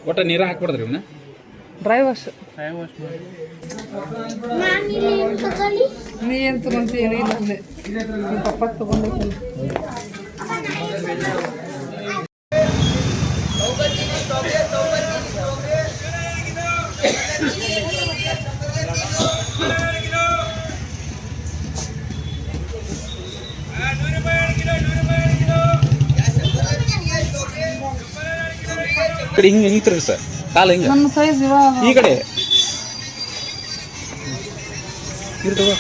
ಒಟ್ಟ ನೀರ ಹಾಕ್ಬಿಡ್ದ್ರಿ ಇವನ್ನ ಡ್ರೈ ವಾಶ್ ಟೈ ವಾಶ್ ಮಾಡಿ ನಾನು ಇಲ್ಲಿ ಏನ್ ತಗೊಳ್ಳಿ ನೀ ಏನು ತೊಗೊಂತಿ ಏನೂ ಇಲ್ಲ ಅಲ್ಲೇ ನಿಮ್ಮ ಪಪ್ಪಗೆ ತೊಗೊಂಡೈತಲ್ಲ ಈ ಕಡೆ ಹಿಂಗೆ ಹಿಂಗೆ ತಿರ್ಗಿ ಸರ್ ಕಾಲು ಹಿಂಗೆ? ಸೈಜ್ ಇವಾಗ ಈ ಕಡೆ. ಇರ್ತವ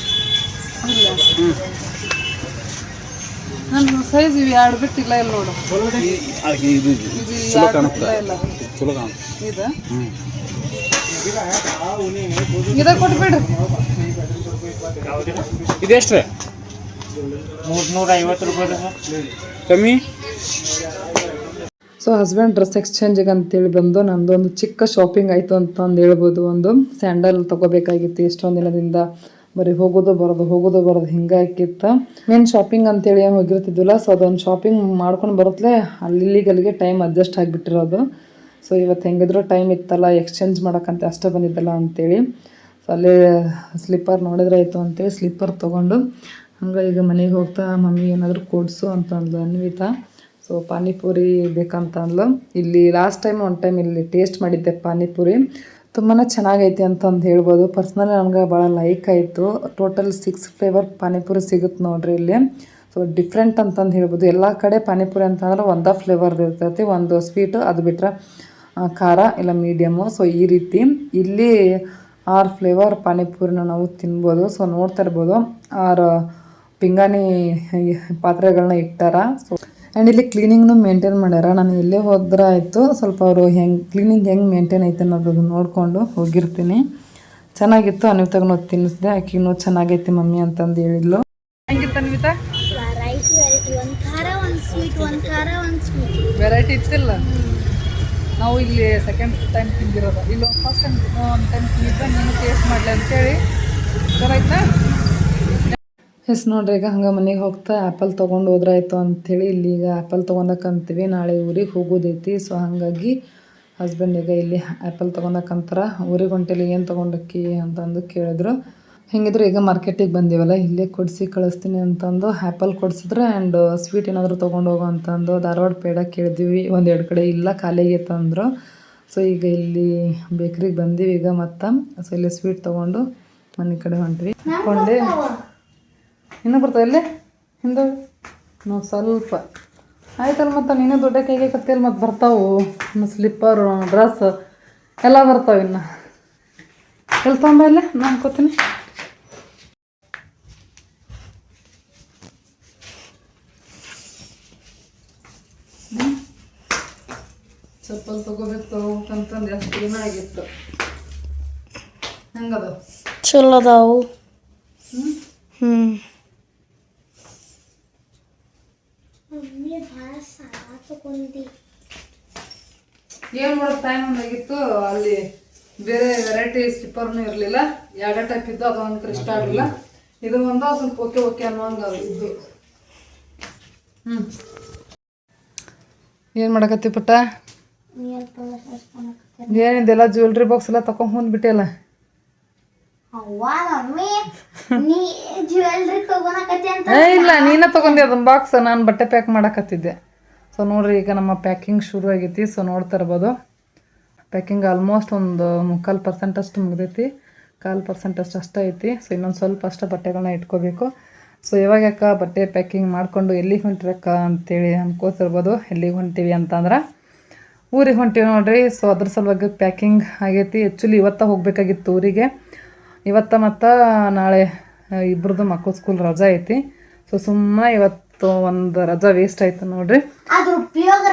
ನನ್ನ ಸೈಜ್ ಇವು ಎರಡು ಬಿಟ್ಟಿಲ್ಲ ಇಲ್ಲ ನೋಡು. ಇದು ಚಲೋ ಕಾಣುತ್ತೆ. ಚಲೋ ಕಾಣುತ್ತೆ. ಇದೆಷ್ಟು ಐವತ್ತು ರೂಪಾಯಿ ಕಮ್ಮಿ? ಸೊ ಹಸ್ಬೆಂಡ್ ಡ್ರೆಸ್ ಎಕ್ಸ್ಚೇಂಜಿಗೆ ಅಂತೇಳಿ ಬಂದು ನಂದು ಒಂದು ಚಿಕ್ಕ ಶಾಪಿಂಗ್ ಆಯಿತು ಅಂತ ಅಂದು ಹೇಳ್ಬೋದು. ಒಂದು ಸ್ಯಾಂಡಲ್ ತಗೋಬೇಕಾಗಿತ್ತು. ಎಷ್ಟೊಂದು ದಿನದಿಂದ ಬರೀ ಹೋಗೋದು ಬರೋದು ಹೋಗೋದು ಬರೋದು ಹಿಂಗಾಕಿತ್ತು ಮೇನ್ ಶಾಪಿಂಗ್ ಅಂತೇಳಿ ಏನು ಹೋಗಿರ್ತಿದ್ದಿಲ್ಲ ಸೊ ಅದೊಂದು ಶಾಪಿಂಗ್ ಮಾಡ್ಕೊಂಡು ಬರುತ್ತಲೇ ಅಲ್ಲಿ ಅಲ್ಲಿಗೆ ಟೈಮ್ ಅಡ್ಜಸ್ಟ್ ಆಗಿಬಿಟ್ಟಿರೋದು. ಸೊ ಇವತ್ತು ಹೆಂಗಿದ್ರು ಟೈಮ್ ಇತ್ತಲ್ಲ ಎಕ್ಸ್ಚೇಂಜ್ ಮಾಡೋಕ್ಕಂತ ಅಷ್ಟೇ ಬಂದಿದ್ದಲ್ಲ ಅಂತೇಳಿ. ಸೊ ಅಲ್ಲೇ ಸ್ಲಿಪ್ಪರ್ ನೋಡಿದ್ರೆ ಆಯಿತು ಅಂತೇಳಿ ಸ್ಲಿಪ್ಪರ್ ತೊಗೊಂಡು ಹಂಗೆ ಈಗ ಮನೆಗೆ ಹೋಗ್ತಾ ಮಮ್ಮಿ ಏನಾದರೂ ಕೊಡಿಸು ಅಂತ ಅಂದ್ಲು ಅನ್ವಿತಾ. ಸೊ ಪಾನಿಪುರಿ ಬೇಕಂತ ಅಂದ್ಲು ಇಲ್ಲಿ ಲಾಸ್ಟ್ ಟೈಮ್ ಒನ್ ಟೈಮ್ ಇಲ್ಲಿ ಟೇಸ್ಟ್ ಮಾಡಿದ್ದೆ ಪಾನಿಪುರಿ. ತುಂಬಾ ಚೆನ್ನಾಗೈತಿ ಅಂತಂದು ಹೇಳ್ಬೋದು. ಪರ್ಸ್ನಲಿ ನನಗೆ ಭಾಳ ಲೈಕ್ ಆಯಿತು. ಟೋಟಲ್ ಸಿಕ್ಸ್ ಫ್ಲೇವರ್ ಪಾನಿಪುರಿ ಸಿಗುತ್ತೆ ನೋಡ್ರಿ ಇಲ್ಲಿ. ಸೊ ಡಿಫ್ರೆಂಟ್ ಅಂತಂದು ಹೇಳ್ಬೋದು. ಎಲ್ಲ ಕಡೆ ಪಾನಿಪುರಿ ಅಂತಂದ್ರೆ ಒಂದೇ ಫ್ಲೇವರ್ ಇರ್ತೈತಿ. ಒಂದು ಸ್ವೀಟು ಅದು ಬಿಟ್ಟರೆ ಖಾರ ಇಲ್ಲ ಮೀಡಿಯಮ್ಮು ಸೊ ಈ ರೀತಿ. ಇಲ್ಲಿ ಆರು ಫ್ಲೇವರ್ ಪಾನಿಪುರಿನ ನಾವು ತಿನ್ಬೋದು. ಸೊ ನೋಡ್ತಾ ಇರ್ಬೋದು. ಆರು ಪಿಂಗಾಣಿ ಪಾತ್ರೆಗಳನ್ನ ಇಟ್ಟಾರ. ಸೊ ಆ್ಯಂಡ್ ಇಲ್ಲಿ ಕ್ಲೀನಿಂಗ್ನು ಮೇಂಟೈನ್ ಮಾಡ್ಯಾರ. ನಾನು ಎಲ್ಲೇ ಹೋದ್ರೆ ಆಯಿತು. ಸ್ವಲ್ಪ ಅವರು ಹೆಂಗೆ ಕ್ಲೀನಿಂಗ್ ಹೆಂಗೆ ಮೇಂಟೈನ್ ಐತೆ ಅನ್ನೋದು ನೋಡಿಕೊಂಡು ಹೋಗಿರ್ತೀನಿ. ಚೆನ್ನಾಗಿತ್ತು. ಅನ್ವಿತಾಗೂ ತಿನ್ನಿಸ್ದೆ ಆಕಿನೂ ಚೆನ್ನಾಗೈತಿ ಮಮ್ಮಿ ಅಂತಂದು ಹೇಳಿದ್ಲು. ಹೆಂಗಿತ್ತು ಅನ್ವಿತಾ ವೆರೈಟಿ ಇತ್ತಿಲ್ಲ? ನಾವು ಇಲ್ಲಿ ಸೆಕೆಂಡ್ ಟೈಮ್ ತಿಂದಿರೋದು. ಇಲ್ಲಿ ಫಸ್ಟ್ ಟೈಮ್ ಒಂದು ಟೈಮ್ ತಿಂದಿದ್ದ. ನೀನು ಟೇಸ್ಟ್ ಮಾಡಲಿ ಅಂತೇಳಿ. ಸರಾಯ್ತಾ ಎಸ್ ನೋಡ್ರಿ ಈಗ ಹಂಗೆ ಮನೆಗೆ ಹೋಗ್ತಾ ಆ್ಯಪಲ್ ತೊಗೊಂಡು ಹೋದ್ರಾಯ್ತು ಅಂಥೇಳಿ ಇಲ್ಲಿ ಈಗ ಆ್ಯಪಲ್ ತೊಗೊಂಡಕ್ಕಂತೀವಿ ನಾಳೆ ಊರಿಗೆ ಹೋಗೋದೈತಿ. ಸೊ ಹಾಗಾಗಿ ಹಸ್ಬೆಂಡ್ ಈಗ ಇಲ್ಲಿ ಆ್ಯಪಲ್ ತೊಗೊಂಡಕ್ಕಂತಾರ ಊರಿಗೆ ಹೊಂಟೆಲಿ ಏನು ತೊಗೊಂಡಕ್ಕಿ ಅಂತಂದು ಕೇಳಿದ್ರು. ಹೆಂಗಿದ್ರು ಈಗ ಮಾರ್ಕೆಟಿಗೆ ಬಂದೀವಲ್ಲ ಇಲ್ಲೇ ಕೊಡಿಸಿ ಕಳಿಸ್ತೀನಿ ಅಂತಂದು ಆ್ಯಪಲ್ ಕೊಡಿಸಿದ್ರೆ. ಆ್ಯಂಡ್ ಸ್ವೀಟ್ ಏನಾದರೂ ತೊಗೊಂಡು ಹೋಗೋ ಅಂತಂದು ಧಾರವಾಡ ಪೇಡ ಕೇಳಿದ್ವಿ. ಒಂದೆರಡು ಕಡೆ ಇಲ್ಲ ಖಾಲಿಯಾಗೈತೆ ಅಂದರು ಸೊ ಈಗ ಇಲ್ಲಿ ಬೇಕ್ರಿಗೆ ಬಂದೀವಿ ಈಗ ಮತ್ತೆ. ಸೊ ಇಲ್ಲಿ ಸ್ವೀಟ್ ತೊಗೊಂಡು ಮನೆ ಕಡೆ ಹೊಂಟ್ವಿ. ಕೊಂಡೆ ಇನ್ನೂ ಬರ್ತದೆ ಇಲ್ಲೇ? ಹಿಂದೆ? ನಾವು ಸ್ವಲ್ಪ. ಆಯ್ತಲ್ಲ ಮತ್ತು ನೀನು ದೊಡ್ಡ ಕೈಗೆ ಕತ್ತಿಯಲ್ಲಿ ಮತ್ತು ಬರ್ತಾವು. ಇನ್ನು ಸ್ಲಿಪ್ಪರು ಡ್ರೆಸ್ ಎಲ್ಲ ಬರ್ತಾವೆ ಇನ್ನು. ಎಲ್ಲಿ ತೊಗೊಂಬ ಇಲ್ಲೇ? ನಾನು ಅನ್ಕೋತೀನಿ. ಚಪ್ಪಲ್ ತಗೋಬೇಕು ತಗೋಬೇಕಂತಂದು ಎಷ್ಟು ದಿನ ಆಗಿತ್ತು? ಹೆಂಗದ ಚಲೋ ಅದಾವು. ಹ್ಞೂ ಮಮ್ಮಿ ಭಾಳ ಸಾಲ ತಗೊಂಡಿ ಏನು ಮಾಡೋ ಟೈಮ್ ಆಗಿತ್ತು ಅಲ್ಲಿ ಬೇರೆ ವೆರೈಟಿ ಸ್ಲಿಪ್ಪರ್ನು ಇರಲಿಲ್ಲ. ಎರಡು ಟೈಪ್ ಇದ್ದು ಅದು ಒಂದ್ ಇಷ್ಟ ಆಗಲಿಲ್ಲ ಇದು ಒಂದು ಸ್ವಲ್ಪ ಓಕೆ ಓಕೆ ಅನ್ನೋಂಗ ಇದ್ದು. ಹ್ಞೂ ಏನು ಮಾಡಕತ್ತಿ ಪುಟ್ಟ? ಏನಿದೆಲ್ಲ ಜ್ಯುವೆಲ್ರಿ ಬಾಕ್ಸ್ ಎಲ್ಲ ತಗೊಳಕತ್ತಿ ಅಂತ ಇಲ್ಲ ನೀನ ತಗೊಂಡಿ ಅದನ್ನ ಬಾಕ್ಸ್ ನಾನು ಬಟ್ಟೆ ಪ್ಯಾಕ್ ಮಾಡಕತ್ತಿದ್ದೆ. ಸೊ ನೋಡ್ರಿ, ಈಗ ನಮ್ಮ ಪ್ಯಾಕಿಂಗ್ ಶುರು ಆಗೈತಿ ಸೊ ನೋಡ್ತಾ ಇರ್ಬೋದು. ಪ್ಯಾಕಿಂಗ್ ಆಲ್ಮೋಸ್ಟ್ ಒಂದು ಮುಕ್ಕಾಲು ಪರ್ಸೆಂಟ್ ಅಷ್ಟು ಮುಗ್ದೈತಿ. ಕಾಲು ಪರ್ಸೆಂಟ್ ಅಷ್ಟು ಅಷ್ಟೇ ಐತಿ. ಸೊ ಇನ್ನೊಂದು ಸ್ವಲ್ಪ ಅಷ್ಟು ಬಟ್ಟೆಗಳನ್ನ ಇಟ್ಕೋಬೇಕು. ಸೊ ಇವಾಗ ಯಾಕೆ ಬಟ್ಟೆ ಪ್ಯಾಕಿಂಗ್ ಮಾಡಿಕೊಂಡು ಎಲ್ಲಿಗೆ ಹೊಂಟಿರಕ್ಕ ಅಂತೇಳಿ ಅನ್ಕೋತಿರ್ಬೋದು. ಎಲ್ಲಿಗೆ ಹೊಂಟೀವಿ ಅಂತಂದ್ರೆ, ಊರಿಗೆ ಹೊಂಟೀವಿ ನೋಡ್ರಿ. ಸೊ ಅದ್ರ ಸಲುವಾಗಿ ಪ್ಯಾಕಿಂಗ್ ಆಗೈತಿ. ಆ್ಯಕ್ಚುಲಿ ಇವತ್ತ ಹೋಗಬೇಕಾಗಿತ್ತು ಊರಿಗೆ. ಇವತ್ತ ಮತ್ತು ನಾಳೆ ಇಬ್ರದ್ದು ಮಕ್ಕಳು ಸ್ಕೂಲ್ ರಜಾ ಐತಿ. ಸೊ ಸುಮ್ಮನೆ ಇವತ್ತು ಒಂದು ರಜಾ ವೇಸ್ಟ್ ಆಯ್ತು ನೋಡ್ರಿ. ಹಾಂ ಉಪಯೋಗ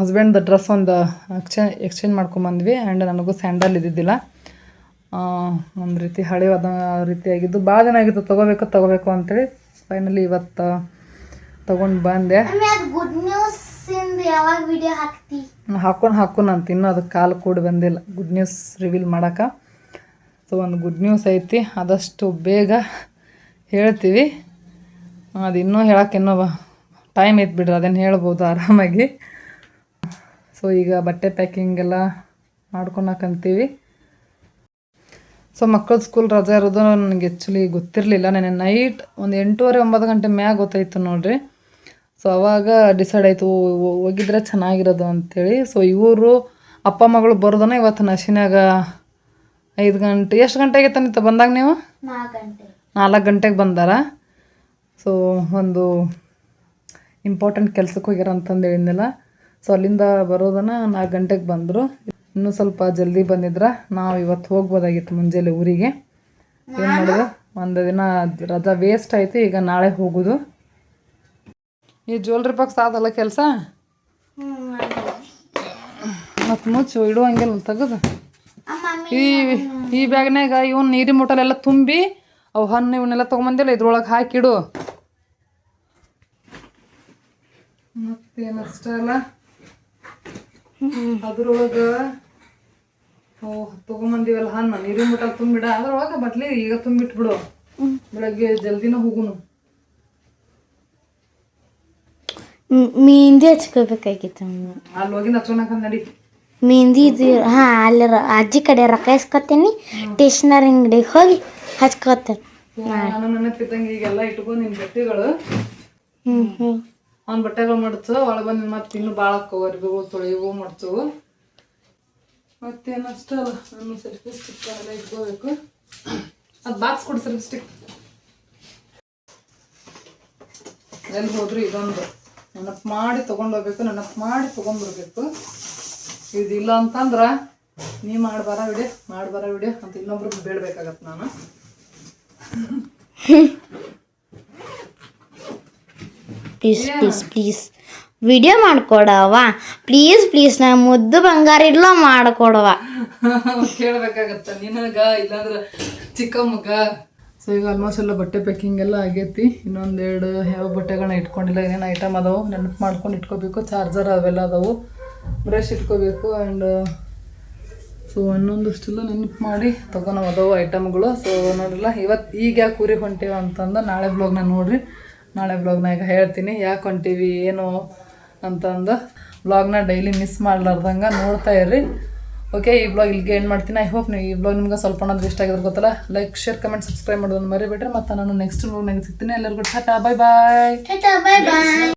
ಹಸ್ಬೆಂಡ್ ಡ್ರೆಸ್ ಒಂದು ಎಕ್ಸ್ಚೇಂಜ್ ಎಕ್ಸ್ಚೇಂಜ್ ಮಾಡ್ಕೊಂಬಂದ್ವಿ ಆ್ಯಂಡ್ ನನಗೂ ಸ್ಯಾಂಡಲ್ ಇದ್ದಿದ್ದಿಲ್ಲ. ಒಂದು ರೀತಿ ಹಳೆಯವಾದ ರೀತಿಯಾಗಿದ್ದು. ಭಾಳ ದಿನ ಆಗಿತ್ತು ತೊಗೋಬೇಕು ತೊಗೋಬೇಕು ಅಂತೇಳಿ ಫೈನಲಿ ಇವತ್ತು ತೊಗೊಂಡು ಬಂದೆ. ಅದು ಹಾಕೊಂಡು ಹಾಕೊಂಡು ಅಂತ. ಇನ್ನೂ ಅದಕ್ಕೆ ಕಾಲು ಕೂಡ ಬಂದಿಲ್ಲ. ಗುಡ್ ನ್ಯೂಸ್ ರಿವೀಲ್ ಮಾಡೋಕೆ. ಸೊ ಒಂದು ಗುಡ್ ನ್ಯೂಸ್ ಐತಿ. ಆದಷ್ಟು ಬೇಗ ಹೇಳ್ತೀವಿ. ಅದು ಇನ್ನೂ ಹೇಳಕ್ಕೆ ಇನ್ನೂ ಟೈಮ್ ಐತೆ ಬಿಡ್ರಿ, ಅದನ್ನು ಹೇಳ್ಬೋದು ಆರಾಮಾಗಿ. ಸೊ ಈಗ ಬಟ್ಟೆ ಪ್ಯಾಕಿಂಗ್ ಎಲ್ಲ ಮಾಡ್ಕೊಳಕಂತೀವಿ ಸೊ ಮಕ್ಕಳ ಸ್ಕೂಲ್ ರಜೆ ಇರೋದು ನನಗೆ ಆ್ಯಕ್ಚುಲಿ ಗೊತ್ತಿರಲಿಲ್ಲ. ನೆನೆ ನೈಟ್ ಒಂದು ಎಂಟೂವರೆ, ಒಂಬತ್ತು ಗಂಟೆ ಮ್ಯಾಗ ಗೊತ್ತಾಯಿತು ನೋಡ್ರಿ. ಸೊ ಅವಾಗ ಡಿಸೈಡ್ ಆಯಿತು ಹೋಗಿದ್ರೆ ಚೆನ್ನಾಗಿರೋದು ಅಂಥೇಳಿ ಸೊ ಇವರು ಅಪ್ಪ, ಮಗಳು ಬರೋದನ್ನ ಇವತ್ತು ನಶಿನಾಗ ಐದು ಗಂಟೆ, ಎಷ್ಟು ಗಂಟೆಗೆ ತನಿತ ಬಂದಾಗ ನೀವು? ಗಂಟೆ. ನಾಲ್ಕು ಗಂಟೆಗೆ ಬಂದಾರ. ಸೊ ಒಂದು ಇಂಪಾರ್ಟೆಂಟ್ ಕೆಲ್ಸಕ್ಕೆ ಹೋಗ್ಯಾರ ಅಂತಂದು ಹೇಳಿದ್ನಲ್ಲ. ಸೊ ಅಲ್ಲಿಂದ ಬರೋದನ್ನ ನಾಲ್ಕು ಗಂಟೆಗೆ ಬಂದರು. ಇನ್ನೂ ಸ್ವಲ್ಪ ಜಲ್ದಿ ಬಂದಿದ್ರ. ನಾವು ಇವತ್ತು ಹೋಗ್ಬೋದಾಗಿತ್ತು ಮುಂಜಾನೆ ಊರಿಗೆ. ಏನು ಮಾಡೋದು? ಒಂದು ದಿನ ರಜಾ ವೇಸ್ಟ್ ಆಯಿತು. ಈಗ ನಾಳೆ ಹೋಗೋದು. ಈ ಜ್ಯುವೆಲ್ರಿ ಬಾಕ್ಸ್ ಆದಲ್ಲ ಕೆಲಸ? ಮತ್ತು ಮುಚ್ಚು ಇಡುವಂಗಿಲ್ಲ ತೆಗೆದು. ಈ ಈ ಬ್ಯಾಗ್ನಾಗ ಇವನು ನೀರಿನ ಮೊಟಲೆಲ್ಲ ತುಂಬಿ ಅವು ಹಣ್ಣು ಇವನ್ನೆಲ್ಲ ತೊಗೊಂಬಂದಿಲ್ಲ ಇದ್ರೊಳಗೆ ಹಾಕಿಡು. ಮತ್ತೇನಷ್ಟಲ್ಲ ಅದ್ರೊಳಗೆ ಅವು ತೊಗೊಂಬಂದಿವಲ್ಲ ಹಣ್ಣು ನೀರಿನ ಮುಟ್ಟ ತುಂಬಿಡ. ಅದ್ರೊಳಗೆ ಬಟ್ಲಿ ಈಗ ತುಂಬಿಟ್ಬಿಡು. ಬೆಳಗ್ಗೆ ಜಲ್ದಿನ ಹೋಗುನು. ಮೆಹಂದಿ ಹಚ್ಕೋಬೇಕಾಗಿತ್ತು ಅಲ್ಲಿ ಹೋಗಿ ಹಚ್ಕೊಳಕ ನಡಿ. ಮೆಹಂದಿ ಇದು ಹಾಂ ಅಲ್ಲಿ ಅಜ್ಜಿ ಕಡೆ ರೊಕ್ಕ ಇಸ್ಕೊತೀನಿ ಸ್ಟೇಷನರಿ ಅಂಗಡಿಗೆ ಹೋಗಿ ನಾನು ನೆನಪಿದ್ದಂಗೆ ಈಗೆಲ್ಲ ಇಟ್ಕೊಂಡು ನಿನ್ ಬಟ್ಟೆಗಳು. ಹ್ಞೂ ಹ್ಞೂ ಅವ್ನ ಬಟ್ಟೆಗಳು ಮಡ್ಚು ಒಳಗೆ ಬಂದು ಮತ್ತೆ ಇನ್ನು ಭಾಳ ಅರ್ಬಿಗಳು ತೊಳೆಯವು ಮಾಡ್ತು ಮತ್ತೇನಷ್ಟು ಅಲ್ಲ ನಾನು ಸೆಲ್ಫಿ ಸ್ಟಿಕ್ ಎಲ್ಲ ಇಟ್ಕೋಬೇಕು. ಅದು ಬಾಕ್ಸ್ ಕೊಡು ಸೆಲ್ಫಿ ಸ್ಟಿಕ್ ಎಲ್ಲಿ ಹೋದ್ರು ಇದೊಂದು. ನೆನಪು ಮಾಡಿ ತೊಗೊಂಡೋಗ್ಬೇಕು ನೆನಪು ಮಾಡಿ ತೊಗೊಂಡ್ಬರ್ಬೇಕು ಇದಿಲ್ಲ ಅಂತಂದ್ರೆ ನೀ ಮಾಡ್ಬಾರ ಬಿಡಿ ಮಾಡ್ಬಾರ ಬಿಡಿ ಅಂತ ಇನ್ನೊಬ್ರಿಗೆ ಬೇಡಬೇಕಾಗತ್ತೆ ನಾನು. ಪ್ಲೀಸ್ ಪ್ಲೀಸ್ ಪ್ಲೀಸ್ ವಿಡಿಯೋ ಮಾಡ್ಕೊಡವ ಪ್ಲೀಸ್ ಪ್ಲೀಸ್ ನಾ ಮುದ್ದು ಬಂಗಾರ ಇಲ್ಲ ಮಾಡ್ಕೊಡವ ಕೇಳ್ಬೇಕಾಗತ್ತ. ನಿನಗ ಇಲ್ಲಾಂದ್ರೆ ಚಿಕ್ಕ ಮಗ. ಸೊ ಈಗ ಆಲ್ಮೋಸ್ಟ್ ಎಲ್ಲ ಬಟ್ಟೆ ಪ್ಯಾಕಿಂಗ್ ಎಲ್ಲ ಆಗೈತಿ. ಇನ್ನೊಂದೆರಡು ಯಾವ ಬಟ್ಟೆಗಳನ್ನ ಇಟ್ಕೊಂಡಿಲ್ಲ ಏನೇನು ಐಟಮ್ ಅದಾವು ನೆನಪು ಮಾಡ್ಕೊಂಡು ಇಟ್ಕೋಬೇಕು. ಚಾರ್ಜರ್ ಅವೆಲ್ಲ ಅದಾವು. ಬ್ರಷ್ ಇಟ್ಕೋಬೇಕು ಆ್ಯಂಡ್ ಸೊ ಒಂದೊಂದಷ್ಟೆಲ್ಲ ನೆನಪು ಮಾಡಿ ತೊಗೊಂಡು ಐಟಮ್ಗಳು ಸೊ ನೋಡಿಲ್ಲ ಇವತ್ತು ಈಗ ಯಾಕೆ ಊರಿಗೆ ಹೊಂಟೀವಿ ಅಂತಂದು ನಾಳೆ ಬ್ಲಾಗ್ನ ನೋಡ್ರಿ. ನಾಳೆ ಬ್ಲಾಗ್ನಾಗ ಹೇಳ್ತೀನಿ. ಯಾಕೆ ಹೊಂಟೀವಿ, ಏನು ಅಂತಂದು ಬ್ಲಾಗ್ನ ಡೈಲಿ ಮಿಸ್ ಮಾಡ್ಲಾರ್ದಂಗೆ ನೋಡ್ತಾ ಇರ್ರಿ. ಓಕೆ ಈ ಬ್ಲಾಗ್ ಇಲ್ಲಿಗೆ ಏನು ಮಾಡ್ತೀನಿ. ಐ ಹೋಪ್ ನೀವು ಈ ಬ್ಲಾಗ್ ನಿಮ್ಗೆ ಸ್ವಲ್ಪ ಅನ್ನೋದು ಇಷ್ಟ ಆಗಿದ್ರೆ ಗೊತ್ತಲ್ಲ? ಲೈಕ್ ಶೇರ್ ಕಮೆಂಟ್ ಸಬ್ಸ್ಕ್ರೈಬ್ ಮಾಡೋದನ್ನು ಮರಿಬೇಡ್ರಿ. ಮತ್ತು ನಾನು ನೆಕ್ಸ್ಟ್ ಬ್ಲಾಗ್ನಾಗ ಸಿಗ್ತೀನಿ. ಎಲ್ಲರಿಗೂ ಟಾಟಾ ಬಾಯ್ ಬಾಯ್ ಬಾಯ್